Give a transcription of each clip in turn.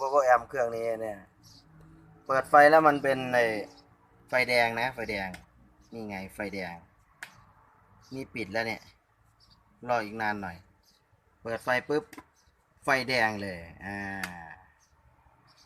power amp เครื่องนี้เนี่ย เปิดไฟแล้วมันเป็นไอไฟแดงนะ ไฟแดง นี่ไงไฟแดง นี่ปิดแล้วเนี่ย รออีกนานหน่อย เปิดไฟปุ๊บ ไฟแดงเลย อ่า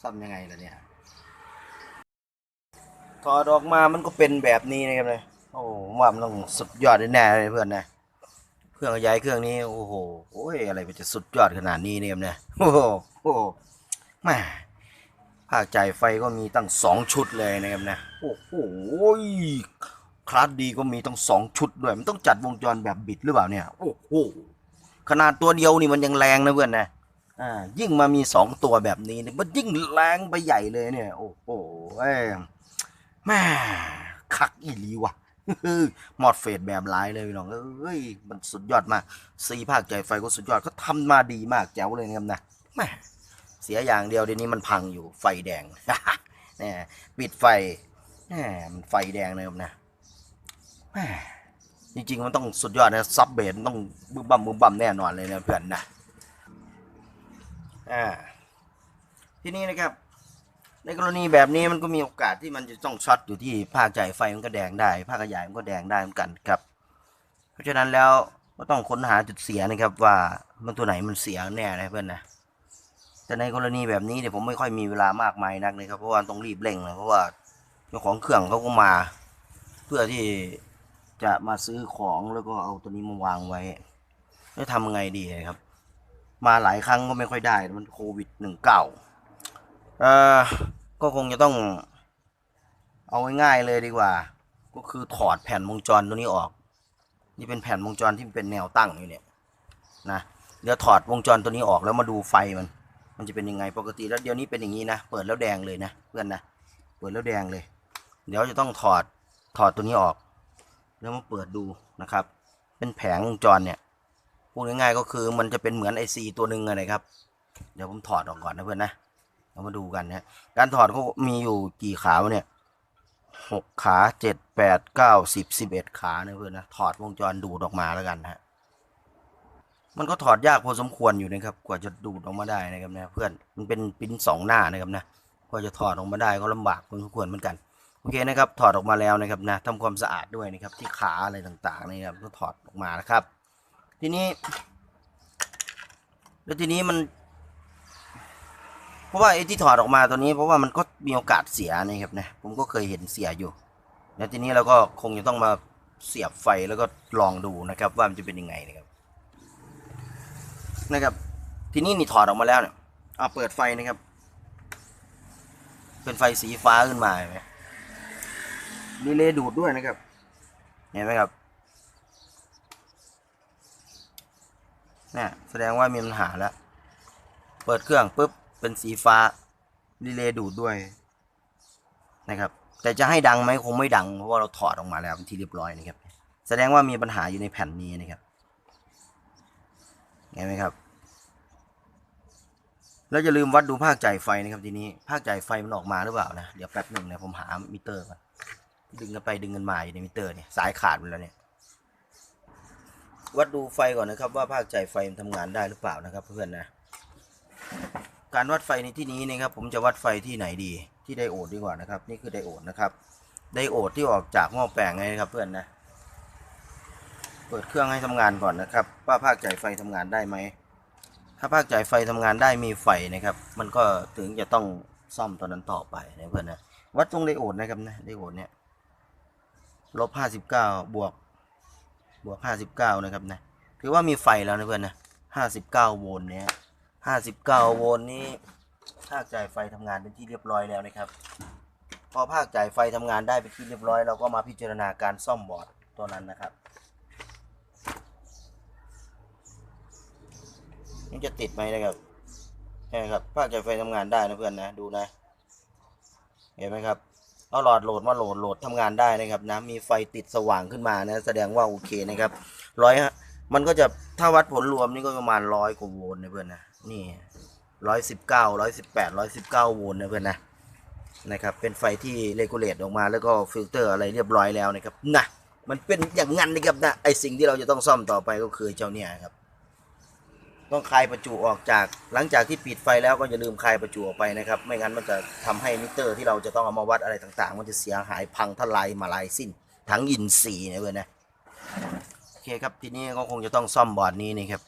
ซ่อมยังไงล่ะเนี่ย ถอดออกมามันก็เป็นแบบนี้นะครับเลย โอ้ว่ามันต้องสุดยอดแน่เลยเพื่อนนะเครื่องขยายเครื่องนี้ โอ้โห โอ้ย อะไรมันจะสุดยอดขนาดนี้เนี่ยครับเนี่ยโอ้โห โอ้โหแม่ภาคจ่ายไฟก็มีตั้งสองชุดเลยนะครับนะโอ้โหคลาสดีก็มีตั้งสองชุดด้วยมันต้องจัดวงจรแบบบิดหรือเปล่าเนี่ยโอ้โหขนาดตัวเดียวนี่มันยังแรงนะเพื่อนนะอ่ายิ่งมามีสองตัวแบบนี้เนี่ยมันยิ่งแรงไปใหญ่เลยเนี่ย โอ้โหเอ้แม่คักอีหลีว่ะหมอดเฟดแบบหลายเลยพี่น้องเอ้ยมันสุดยอดมากซีภาคใจไฟก็สุดยอดเขาทำมาดีมากแจ๋วเลยนะครับนะแม่ เสียอย่างเดียวเดี๋ยวนี้มันพังอยู่ไฟแดงนี่ปิดไฟแหมมันไฟแดงเลยครับนะจริงๆมันต้องสุดยอดนะซับเบสต้องบึ้มบั่มบึ้มบั่มแน่นอนเลยนะเพื่อนนะอ่าทีนี้นะครับ ในกรณีแบบนี้มันก็มีโอกาสที่มันจะต้องช็อตอยู่ที่ภาคจ่ายไฟมันก็แดงได้ ภาคขยายมันก็แดงได้เหมือนกันครับ เพราะฉะนั้นแล้วก็ต้องค้นหาจุดเสียนะครับว่ามันตัวไหนมันเสียแน่นะเพื่อนนะ แต่ในกรณีแบบนี้เนี่ยผมไม่ค่อยมีเวลามากมายนักนะครับ เพราะว่าต้องรีบเร่งเลยเพราะว่าเจ้าของเครื่องเขาก็มา เพื่อที่จะมาซื้อของแล้วก็เอาตัวนี้มาวางไว้แล้วทำยังไงดีครับ มาหลายครั้งก็ไม่ค่อยได้มันโควิดหนึ่งเก้าเอ่อก็คงจะต้อง เอาง่ายๆเลยดีกว่า ก็คือถอดแผ่นวงจรตัวนี้ออก นี่เป็นแผ่นวงจรที่เป็นแนวตั้งอยู่เนี่ยนะเดี๋ยวถอดวงจรตัวนี้ออกแล้วมาดูไฟมัน มันจะเป็นยังไงปกติแล้วเดี๋ยวนี้เป็นอย่างนี้นะ เปิดแล้วแดงเลยนะเพื่อนนะ เปิดแล้วแดงเลย เดี๋ยวจะต้องถอดถอดตัวนี้ออก แล้วมาเปิดดูนะครับ เป็นแผงวงจรเนี่ยพูดง่ายๆก็คือมันจะเป็นเหมือนไอซีตัวหนึ่งอะนะครับ เดี๋ยวผมถอดออกก่อนนะเพื่อนนะเรามาดูกันนะการถอดก็มีอยู่กี่ขาเนี่ยหกขาเจ็ดแปดเก้าสิบสิบเอ็ดขานะเพื่อนนะถอดวงจรดูดออกมาแล้วกันนะฮะ มันก็ถอดยากพอสมควรอยู่นะครับ กว่าจะดูดออกมาได้นะครับนะเพื่อนมันเป็นปิ้นสองหน้านะครับนะกว่าจะถอดออกมาได้ก็ลำบากพอสมควรเหมือนกันโอเคนะครับถอดออกมาแล้วนะครับนะทำความสะอาดด้วยนะครับ ที่ขาอะไรต่างๆนะครับก็ถอดออกมานะครับ ทีนี้ แล้วทีนี้มัน เพราะว่าไอ้ที่ถอดออกมาตัวนี้ เพราะว่ามันก็มีโอกาสเสียนะครับนะผมก็เคยเห็นเสียอยู่ แล้วทีนี้เราก็คงจะต้องมาเสียบไฟแล้วก็ลองดูนะครับ ว่ามันจะเป็นยังไงนะครับ นะครับ ทีนี้นี่ถอดออกมาแล้วเนี่ยเอาเปิดไฟนะครับ เป็นไฟสีฟ้าขึ้นมาเห็นไหมรีเลย์ดูดด้วยนะครับ เห็นไหมครับเนี่ยแสดงว่ามีปัญหาแล้ว เปิดเครื่องปุ๊บเป็นสีฟ้ารีเลย์ดูดด้วยนะครับ แต่จะให้ดังไหมคงไม่ดังเพราะว่าเราถอดออกมาแล้วเป็นที่เรียบร้อยนะครับ แสดงว่ามีปัญหาอยู่ในแผ่นนี้นะครับ เห็นไหมครับ แล้วอย่าลืมวัดดูภาคจ่ายไฟนะครับทีนี้ ภาคจ่ายไฟมันออกมาหรือเปล่านะ เดี๋ยวแป๊บหนึ่งนะผมหามิเตอร์ก่อน ดึงกันไปดึงกันมาอยู่ในมิเตอร์เนี่ยสายขาดหมดแล้วเนี่ย วัดดูไฟก่อนนะครับ ว่าภาคจ่ายไฟมันทำงานได้หรือเปล่านะครับ เพื่อนนะ การวัดไฟในที่นี้นะครับ ผมจะวัดไฟที่ไหนดี ที่ไดโอดดีกว่านะครับ นี่คือไดโอดนะครับ ไดโอดที่ออกจากหม้อแปลงไงนะครับ เพื่อนนะ ปิดเครื่องให้ทำงานก่อนนะครับว่าภาคจ่ายไฟทำงานได้ไหม ถ้าภาคจ่ายไฟทำงานได้มีไฟนะครับ มันก็ถึงจะต้องซ่อมตัวนั้นต่อไปนะเพื่อนนะวัดตรงไดโอดนะครับนะไดโอดเนี่ยลบห้าสิบเก้าบวกบวกห้าสิบเก้านะครับนะถือว่ามีไฟแล้วนะเพื่อนนะห้าสิบเก้าโวลต์เนี่ยห้าสิบเก้าโวลต์นี้ภาคจ่ายไฟทำงานเป็นที่เรียบร้อยแล้วนะครับ พอภาคจ่ายไฟทำงานได้เป็นที่เรียบร้อย เราก็มาพิจารณาการซ่อมบอร์ดตัวนั้นนะครับ นี่จะติดไหมนะครับใช่ครับภาคจ่ายไฟทำงานได้นะเพื่อนนะดูนะ เห็นไหมครับเอาหลอดโหลดมาโหลดโหลดทำงานได้นะครับนะมีไฟติดสว่างขึ้นมานะ แสดงว่าโอเคนะครับร้อยฮะมันก็จะถ้าวัดผลรวมนี่ก็ประมาณร้อยกว่าโวลต์นะเพื่อนนะนี่ร้อยสิบเก้าร้อยสิบแปดร้อยสิบเก้าโวลต์นะเพื่อนนะนะครับเป็นไฟที่เลกูเลตออกมาแล้วก็ฟิลเตอร์อะไรเรียบร้อยแล้วนะครับนะมันเป็นอย่างงั้นนะครับนะไอสิ่งที่เราจะต้องซ่อมต่อไปก็คือเจ้าเนี่ยครับ ต้องคลายประจุออกจากหลังจากที่ปิดไฟแล้วก็อย่าลืมคลายประจุออกไปนะครับ ไม่งั้นมันจะทำให้มิเตอร์ที่เราจะต้องเอามาวัดอะไรต่างๆ มันจะเสียหายพังทลายมาลายสิ้น ทั้งอินทรีนะเพื่อนนะโอเคครับทีนี้ก็คงจะต้องซ่อมบอร์ดนี้นี่ครับ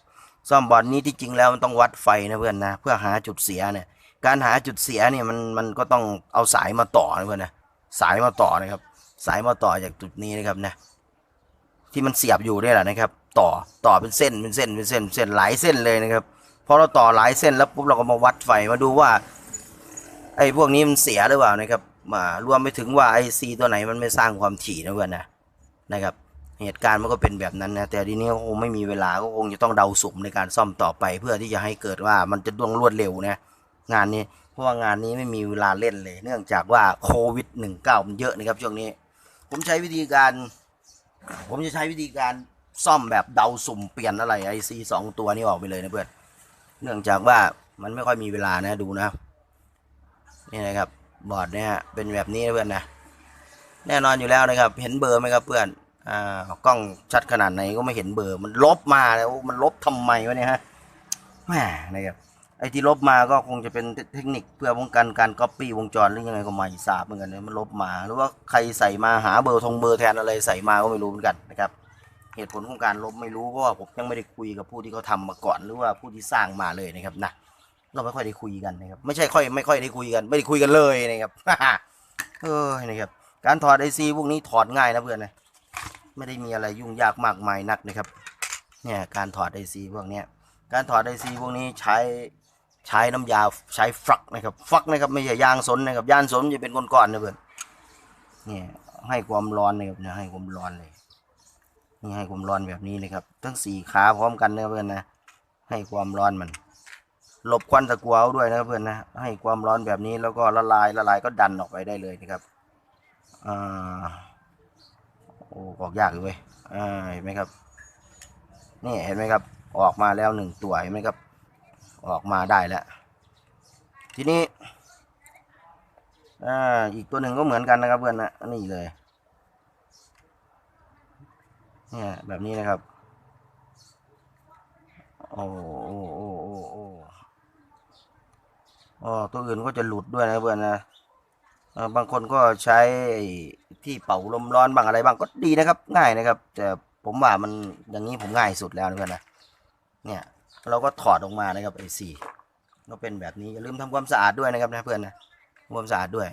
ซ่อมบอร์ดนี้ที่จริงแล้วมันต้องวัดไฟนะเพื่อนนะเพื่อหาจุดเสียเนี่ยการหาจุดเสียเนี่ยมันมันก็ต้องเอาสายมาต่อนะเพื่อนนะสายมาต่อนะครับ สายมาต่อจากจุดนี้นะครับนะที่มันเสียบอยู่เนี่ยแหละนะครับ ต่อต่อเป็นเส้นเป็นเส้นเป็นเส้นเส้นหลายเส้นเลยนะครับพอเราต่อหลายเส้นแล้วปุ๊บเราก็มาวัดไฟมาดูว่าไอ้พวกนี้มันเสียหรือเปล่านะครับมารวมไปถึงว่าไอซีตัวไหนมันไม่สร้างความถี่นะเพื่อนนะนะครับ เหตุการณ์มันก็เป็นแบบนั้นนะแต่ทีนี้คงไม่มีเวลาก็คงจะต้องเดาสุ่มในการซ่อมต่อไป เพื่อที่จะให้เกิดว่ามันจะดวงรวดเร็วนะงานนี้เพราะว่างานนี้ไม่มีเวลาเล่นเลย เนื่องจากว่าโควิด -19 มันเยอะนะครับช่วงนี้ ผมใช้วิธีการ ผมจะใช้วิธีการ ซ่อมแบบเดาสุ่มเปลี่ยนอะไรไอซีสองตัวนี้ออกไปเลยนะเพื่อนเนื่องจากว่ามันไม่ค่อยมีเวลานะดูนะนี่นะครับบอร์ดเนี่ยเป็นแบบนี้นะเพื่อนนะแน่นอนอยู่แล้วนะครับ เห็นเบอร์ไหมครับเพื่อนอ่ากล้องชัดขนาดไหนก็ไม่เห็นเบอร์ มันลบมาแล้วมันลบทำไมวะเนี่ยฮะแหมนะครับไอ้ที่ลบมาก็คงจะเป็นเทคนิคเพื่อป้องกันการก๊อปปี้วงจรหรือยังไงก็ไม่ทราบเหมือนกันนะมันลบมา หรือว่าใครใส่มาหาเบอร์ทงเบอร์แทนอะไรใส่มาก็ไม่รู้เหมือนกันนะครับ เหตุผลของการลบไม่รู้เพราะว่าผมยังไม่ได้คุยกับผู้ที่เขาทำมาก่อนหรือว่าผู้ที่สร้างมาเลยนะครับนะเราไม่ค่อยได้คุยกันนะครับ ไม่ใช่ค่อยไม่ค่อยได้คุยกัน ไม่ได้คุยกันเลยนะครับเออนะครับ การถอดไอซีพวกนี้ถอดง่ายนะเพื่อนนะไม่ได้มีอะไรยุ่งยากมากมายนักนะครับ เนี่ยการถอดไอซีพวกเนี้ยการถอดไอซีพวกนี้ใช้ใช้น้ำยาใช้ฟลักนะครับฟลักนะครับไม่ใช่ยางสนนะครับยางสนจะเป็นก้อนๆนะเพื่อนเนี่ยให้ความร้อนนะครับเนี่ยให้ความร้อนเลย นี่ให้ความร้อนแบบนี้เลยครับ ทั้งสี่ขาพร้อมกันนะเพื่อนนะ ให้ความร้อนมัน หลบควันตะกัวเอาด้วยนะเพื่อนนะ ให้ความร้อนแบบนี้แล้วก็ละลายละลายก็ดันออกไปได้เลยนะครับอ่าโอ้ออกยากเลยเว้ยอ่าเห็นไหมครับ นี่เห็นไหมครับ ออกมาแล้วหนึ่งตัวเห็นไหมครับ ออกมาได้แล้ว ทีนี้อ่าอีกตัวหนึ่งก็เหมือนกันนะครับเพื่อนนะนี่เลย เนี่ยแบบนี้นะครับ โอ้โอ้โอ้โอ้โอ้อ๋อตัวอื่นก็จะหลุดด้วยนะเพื่อนนะบางคนก็ใช้ที่เป่าลมร้อนบางอะไรบางก็ดีนะครับ ง่ายนะครับ แต่ผมว่ามันอย่างนี้ผมง่ายสุดแล้วนะเพื่อนนะเนี่ยเราก็ถอดออกมานะครับไอ้สี่ก็เป็นแบบนี้อย่าลืมทำความสะอาดด้วยนะครับนะเพื่อนนะทำความสะอาดด้วย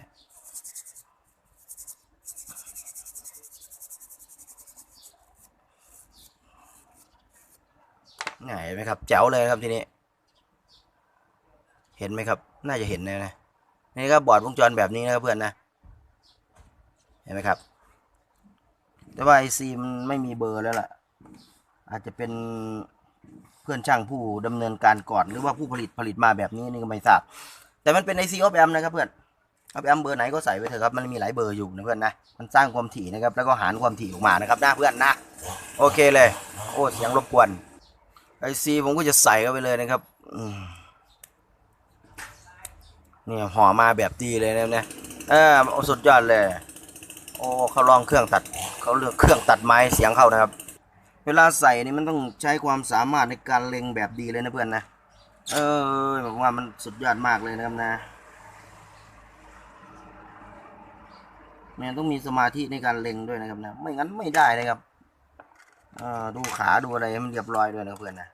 ไหนเห็นไหมครับแจ๋วเลยครับทีนี้ เห็นไหมครับ น่าจะเห็นนะนะนี่ครับอร์ดวงจรแบบนี้นะครับเพื่อนนะ เห็นไหมครับ แต่ว่าไอซีมันไม่มีเบอร์แล้วล่ะ อาจจะเป็นเพื่อนช่างผู้ดำเนินการก่อน หรือว่าผู้ผลิตผลิตมาแบบนี้นี่ก็ไม่ทราบ แต่มันเป็นไอซีออฟแอมนะครับเพื่อนออฟแอมเบอร์ไหนก็ใส่ไปเถอะครับ มันมีหลายเบอร์อยู่นะเพื่อนนะ มันสร้างความถี่นะครับ แล้วก็หารความถี่ออกมานะครับนะเพื่อนนะ โอเคเลย โอ้เสียงรบกวน ไอซีผมก็จะใส่เข้าไปเลยนะครับเนี่ยห่อมาแบบดีเลยนะเนี่ยเออสุดยอดเลย โอ้เขาลองเครื่องตัดเขาเลือกเครื่องตัดไม้เสียงเข้านะครับ เวลาใส่นี่มันต้องใช้ความสามารถในการเล็งแบบดีเลยนะเพื่อนนะเออผมว่ามันสุดยอดมากเลยนะครับนะเนี่ต้องมีสมาธิในการเล็งด้วยนะครับนะ ไม่งั้นไม่ได้นะครับเออดูขาดูอะไรมันเรียบร้อยด้วยนะเพื่อนนะ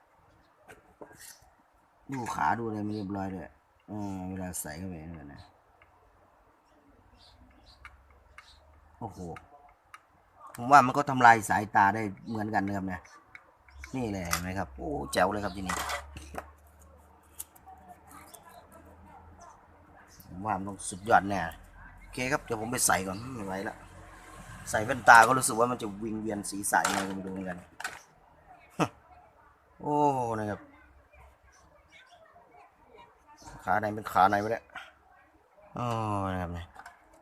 ดูขาดูอะไรมันเรียบร้อยด้วยเออเวลาใส่เข้าไปนะนะโอ้โห ผมว่ามันก็ทำลายสายตาได้เหมือนกันนะครับเนี่ยนี่เลยเห็นไหมครับ โอ้แจ๋วเลยครับทีนี้ผมว่ามันต้องสุดยอดแน่โอเคครับเดี๋ยวผมไปใส่ก่อนไม่ไหวล้วใส่แว่นตาก็รู้สึกว่ามันจะวิงเวียนศีรษะยังไงก็ไม่รู้เหมือนกันโอ้นะครับ ขาไหนเป็นขาไหนวะเนี่ยอ๋อนะครับเนี่ย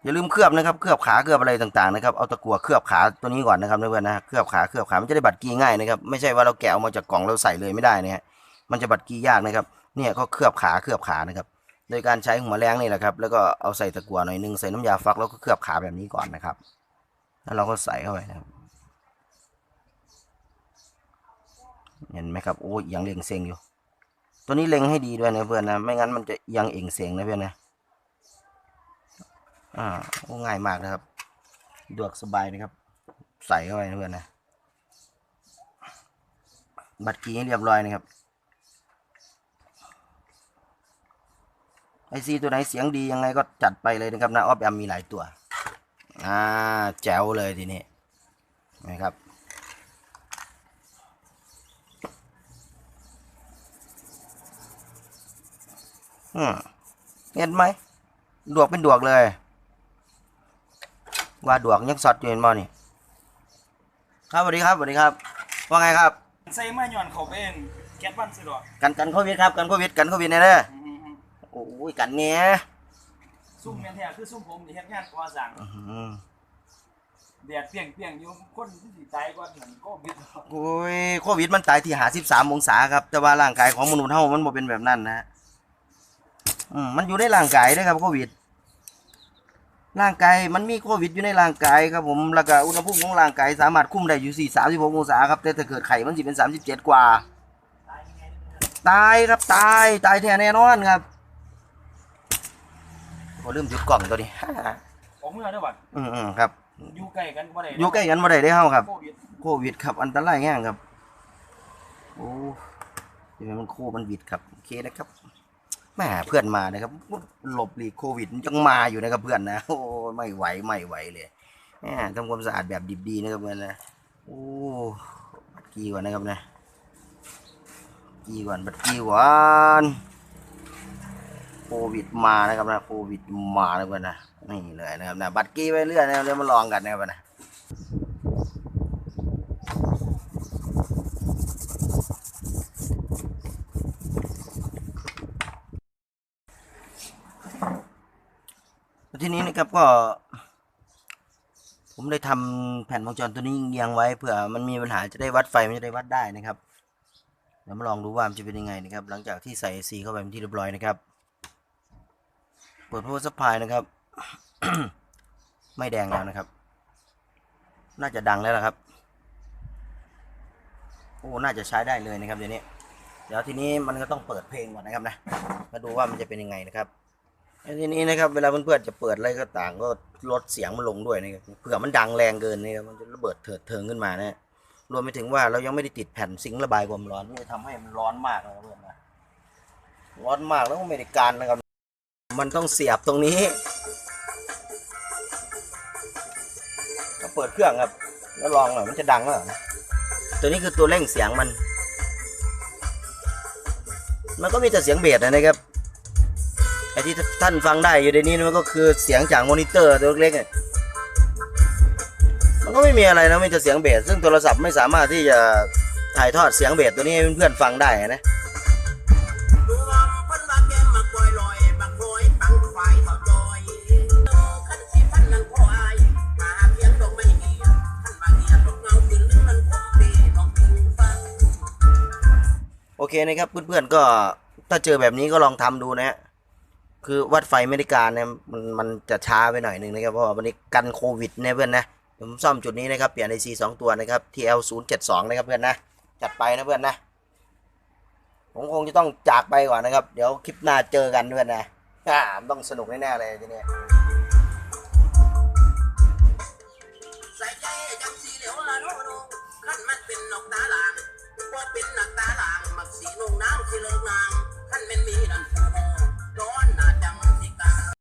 อย่าลืมเคลือบนะครับเคลือบขาเคลือบอะไรต่างๆนะครับเอาตะกั่วเคลือบขาตัวนี้ก่อนนะครับเพื่อนนะเคลือบขาเคลือบขามันจะได้บัดกีง่ายนะครับไม่ใช่ว่าเราแกะออกมาจากกล่องเราใส่เลยไม่ได้นะฮะมันจะบัดกียากนะครับ เนี่ยก็เคลือบขาเคลือบขานะครับ โดยการใช้หัวแรงนี่แหละครับ แล้วก็เอาใส่ตะกั่วหน่อยนึงใส่น้ำยาฟักแล้วก็เคลือบขาแบบนี้ก่อนนะครับ แล้วเราก็ใส่เข้าไปนะครับเห็นไหมครับโอ้ยยังเลียงเซ็งอยู่ ตัวนี้เล็งให้ดีด้วยนะเพื่อนนะ ไม่งั้นมันจะยังเอ่งเสียงนะเพื่อนนะ อ่าง่ายมากนะครับดวกสบายนะครับ ใส่เข้าไปนะเพื่อนนะ บัตรกีให้เรียบร้อยนะครับไอซีตัวไหนเสียงดียังไงก็จัดไปเลยนะครับนะออฟแอมมีหลายตัว อ่า แจ๋วเลยทีนี้นะครับ อืมเห็นไหมดวกเป็นดวกเลย ว่าดวกยังสดอยู่เห็นบ่นี่ ครับสวัสดีครับสวัสดีครับ ว่าไงครับ ใส่มาย้อนเขาเป็นแก๊สวันสิดอกกันกันโควิดครับกันโควิดกันโควิดแน่เด้ออืมโอ้ยกันเนี้ยๆซุ่มแม่นแท้คือซุ่มผมที่เฮ็ดงานก่อสร้างอื้อหือแดดเปรี้ยงๆอยู่คนที่สิตายก่อนเหมือนโควิดโอ้ยโควิดมันตายที่หาสิบสามองศาครับ แต่ว่าร่างกายของมนุษย์เฮามันบ่เป็นแบบนั้นนะ อืมมันอยู่ในร่างกายเด้อครับโควิด ร่างกายมันมีโควิดอยู่ในร่างกายครับผมแล้วก็อุณหภูมิของร่างกายสามารถคุมได้อยู่สี่สามสิบหกองศาครับแต่ถ้าเกิดไข่มันสิเป็นสามสิบเจ็ดกว่าตายยังไงตายครับตายตายแท้แน่นอนครับโอ้ลืมจุดกล่องตัวนี้ผมเมื่อเด้อบัดอืมอืมครับอยู่ใกล้กันบ่ได้อยู่ใกล้กันบ่ได้เด้อเฮาครับโควิดโควิดครับอันตรายแง่งครับ โอ้ยมันโคมันวิดครับ โอเคนะครับ แม่เพื่อนมานะครับหลบหลีกโควิดยังมาอยู่นะครับเพื่อนนะโอ้ไม่ไหวไม่ไหวเลยแหมทำความสะอาดแบบดิบดีนะครับเพื่อนนะโอ้บัดกี้ก่อนนะครับนะกี้ก่อนบัดกี้ก่อนโควิดมานะครับนะโควิดมานะเพื่อนนะนี่เลยนะครับนะบัตรกี้ไปเรื่อยนะครับเดี๋ยวมาลองกันนะครับนะ ทีนี้นะครับก็ ผมได้ทำแผ่นวงจรตัวนี้เรียงไว้เผื่อมันมีปัญหาจะได้วัดไฟมันจะได้วัดได้นะครับเดี๋ยวมาลองดูว่ามันจะเป็นยังไงนะครับ หลังจากที่ใส่สีเข้าไปเป็นที่เรียบร้อยนะครับ เปิด power supply นะครับ ไม่แดงแล้วนะครับ น่าจะดังแล้วละครับโอ้น่าจะใช้ได้เลยนะครับเดี๋ยวนี้ เดี๋ยวทีนี้มันก็ต้องเปิดเพลงก่อนนะครับนะ มาดูว่ามันจะเป็นยังไงนะครับ ทีนี้นะครับเวลาเพื่อนๆจะเปิดอะไรก็ต่างก็ลดเสียงมันลงด้วยนะครับเผื่อมันดังแรงเกินนะครับมันจะระเบิดเถิดเทิงขึ้นมานะรวมไปถึงว่าเรายังไม่ได้ติดแผ่นซิงค์ระบายความร้อนมันจะทำให้มันร้อนมากนะครับเพื่อนนะร้อนมากแล้วก็ไม่ได้การนะครับ มันต้องเสียบตรงนี้ก็เปิดเครื่องครับ แล้วลองหน่อยมันจะดังหรือเปล่าตัวนี้คือตัวเร่งเสียงมัน มันก็มีแต่เสียงเบสนะครับ ที่ท่านฟังได้อยู่ในนี้มันก็คือเสียงจากมอนิเตอร์ตัวเล็กๆมันก็ไม่มีอะไรนะมีแต่เสียงเบสซึ่งโทรศัพท์ไม่สามารถที่จะถ่ายทอดเสียงเบสตัวนี้ให้เพื่อนๆฟังได้นะรวมเพิ่นว่าแกมาปล่อยลอยบักรอยปังไฟเท่าจอยโตคันสิพันนังควายมาเพียงดอเคนบางเหียดอกเงาขึ้นนึงมันคงเปดอกถึงฟังโอเคนะครับเพื่อนๆก็ถ้าเจอแบบนี้ก็ลองทำดูนะฮะ คือวัดไฟไม่ได้การเนี่ยมันมันจะช้าไปหน่อยหนึ่งนะครับเพราะว่าวันนี้กันโควิดเนี่ยเพื่อนนะผมซ่อมจุดนี้นะครับเปลี่ยนไอซีสองตัวนะครับ TL 0 7 2นะครับเพื่อนนะจัดไปนะเพื่อนนะผมคงจะต้องจากไปก่อนนะครับ เดี๋ยวคลิปหน้าเจอกันเพื่อนนะอ่าต้องสนุกแน่ๆเลยทีนี้ใส่ใจจังสีเหลียวละเป็นนกตาลางบ่เป็นนักตาลางมักสีนงนางสิเลิกนางคันแม่นมีนั่นผู้หอ